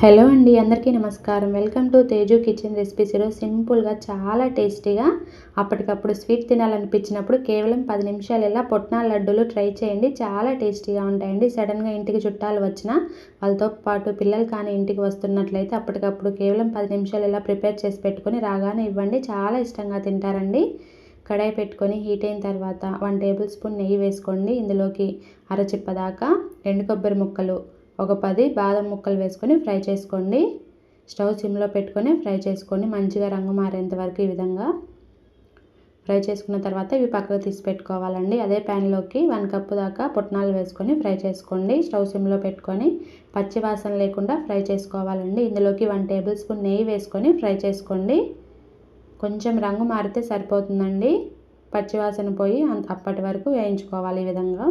Hello అండి అందరికీ నమస్కారం. Welcome to Teju kitchen recipes. ఈరోజు సింపుల్గా చాలా టేస్టీగా అప్పటికప్పుడు స్వీట్ తినాలనిపించినప్పుడు కేవలం పది నిమిషాలు ఇలా పొట్నాల లడ్డూలు ట్రై చేయండి. చాలా టేస్టీగా ఉంటాయండి. సడన్గా ఇంటికి చుట్టాలు వచ్చినా వాళ్ళతో పాటు పిల్లలు కానీ ఇంటికి వస్తున్నట్లయితే అప్పటికప్పుడు కేవలం పది నిమిషాలు ఇలా ప్రిపేర్ చేసి పెట్టుకొని రాగానే ఇవ్వండి. చాలా ఇష్టంగా తింటారండి. కడాయి పెట్టుకొని హీట్ అయిన తర్వాత వన్ టేబుల్ స్పూన్ నెయ్యి వేసుకోండి. ఇందులోకి అరచిప్ప దాకా ఎండు కొబ్బరి ముక్కలు ఒక పది బాదం ముక్కలు వేసుకొని ఫ్రై చేసుకోండి. స్టవ్ సిమ్లో పెట్టుకొని ఫ్రై చేసుకోండి. మంచిగా రంగు మారేంత వరకు ఈ విధంగా ఫ్రై చేసుకున్న తర్వాత ఇవి పక్కకు తీసి పెట్టుకోవాలండి. అదే ప్యాన్లోకి వన్ కప్పు దాకా పుట్నాలు వేసుకొని ఫ్రై చేసుకోండి. స్టవ్ సిమ్లో పెట్టుకొని పచ్చి వాసన లేకుండా ఫ్రై చేసుకోవాలండి. ఇందులోకి వన్ టేబుల్ స్పూన్ నెయ్యి వేసుకొని ఫ్రై చేసుకోండి. కొంచెం రంగు మారితే సరిపోతుందండి. పచ్చివాసన పోయి అప్పటి వరకు వేయించుకోవాలి ఈ విధంగా.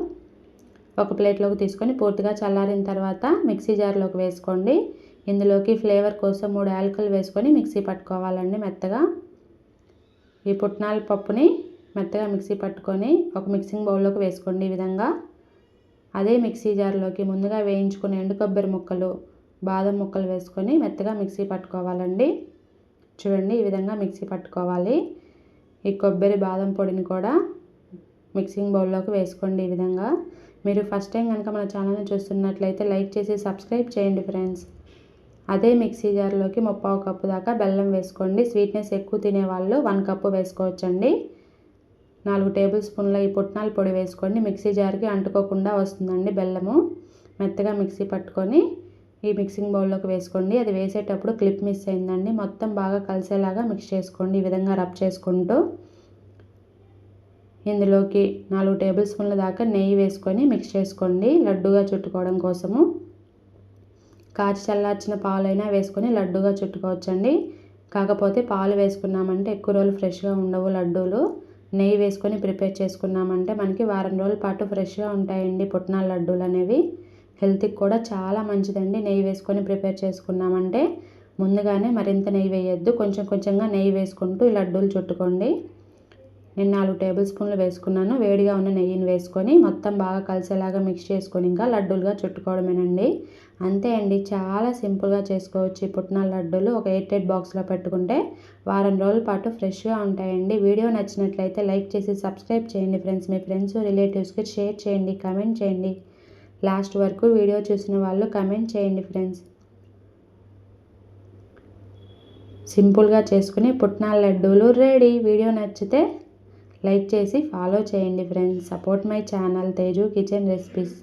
ఒక ప్లేట్లోకి తీసుకొని పూర్తిగా చల్లారిన తర్వాత మిక్సీ జార్లోకి వేసుకోండి. ఇందులోకి ఫ్లేవర్ కోసం మూడు యాలకులు వేసుకొని మిక్సీ పట్టుకోవాలండి మెత్తగా. ఈ పుట్నాల పప్పుని మెత్తగా మిక్సీ పట్టుకొని ఒక మిక్సింగ్ బౌల్లోకి వేసుకోండి ఈ విధంగా. అదే మిక్సీ జార్లోకి ముందుగా వేయించుకుని ఎండు కొబ్బరి ముక్కలు బాదం ముక్కలు వేసుకొని మెత్తగా మిక్సీ పట్టుకోవాలండి. చూడండి ఈ విధంగా మిక్సీ పట్టుకోవాలి. ఈ కొబ్బరి బాదం పొడిని కూడా మిక్సింగ్ బౌల్లోకి వేసుకోండి ఈ విధంగా. మీరు ఫస్ట్ టైం కనుక మన ఛానల్ని చూస్తున్నట్లయితే లైక్ చేసి సబ్స్క్రైబ్ చేయండి ఫ్రెండ్స్. అదే మిక్సీ జార్లోకి ముప్పావు కప్పు దాకా బెల్లం వేసుకోండి. స్వీట్నెస్ ఎక్కువ తినేవాళ్ళు వన్ కప్పు వేసుకోవచ్చండి. నాలుగు టేబుల్ స్పూన్ల ఈ పుట్నాల పొడి వేసుకోండి. మిక్సీ జార్కి అంటుకోకుండా వస్తుందండి బెల్లము. మెత్తగా మిక్సీ పట్టుకొని ఈ మిక్సింగ్ బౌల్లోకి వేసుకోండి. అది వేసేటప్పుడు క్లిప్ మిస్ అయిందండి. మొత్తం బాగా కలిసేలాగా మిక్స్ చేసుకోండి. ఈ విధంగా రబ్ చేసుకుంటూ ఇందులోకి నాలుగు టేబుల్ స్పూన్ల దాకా నెయ్యి వేసుకొని మిక్స్ చేసుకోండి లడ్డుగా చుట్టుకోవడం కోసము. కాచి చల్లార్చిన పాలైనా వేసుకొని లడ్డుగా చుట్టుకోవచ్చండి. కాకపోతే పాలు వేసుకున్నామంటే ఎక్కువ రోజులు ఫ్రెష్గా ఉండవు లడ్డూలు. నెయ్యి వేసుకొని ప్రిపేర్ చేసుకున్నామంటే మనకి వారం రోజుల పాటు ఫ్రెష్గా ఉంటాయండి పుట్నాల లడ్డూలు అనేవి. హెల్త్కి కూడా చాలా మంచిదండి నెయ్యి వేసుకొని ప్రిపేర్ చేసుకున్నామంటే. ముందుగానే మరింత నెయ్యి వేయొద్దు. కొంచెం కొంచెంగా నెయ్యి వేసుకుంటూ ఈ లడ్డూలు చుట్టుకోండి. నేను నాలుగు టేబుల్ స్పూన్లు వేసుకున్నాను. వేడిగా ఉన్న నెయ్యిని వేసుకొని మొత్తం బాగా కలిసేలాగా మిక్స్ చేసుకొని ఇంకా లడ్డూలుగా చుట్టుకోవడమేనండి. అంతే అండి. చాలా సింపుల్గా చేసుకోవచ్చు ఈ పుట్నాల లడ్డూలు. ఒక ఎయిట్ ఎయిట్ బాక్స్లో పెట్టుకుంటే వారం రోజుల పాటు ఫ్రెష్గా ఉంటాయండి. వీడియో నచ్చినట్లయితే లైక్ చేసి సబ్స్క్రైబ్ చేయండి ఫ్రెండ్స్. మీ ఫ్రెండ్స్ రిలేటివ్స్కి షేర్ చేయండి కమెంట్ చేయండి. లాస్ట్ వరకు వీడియో చూసిన వాళ్ళు కమెంట్ చేయండి ఫ్రెండ్స్. సింపుల్గా చేసుకుని పుట్నాల లడ్డూలు రెడీ. వీడియో నచ్చితే లైక్ చేసి ఫాలో చేయండి friends. Support my channel Teju kitchen recipes.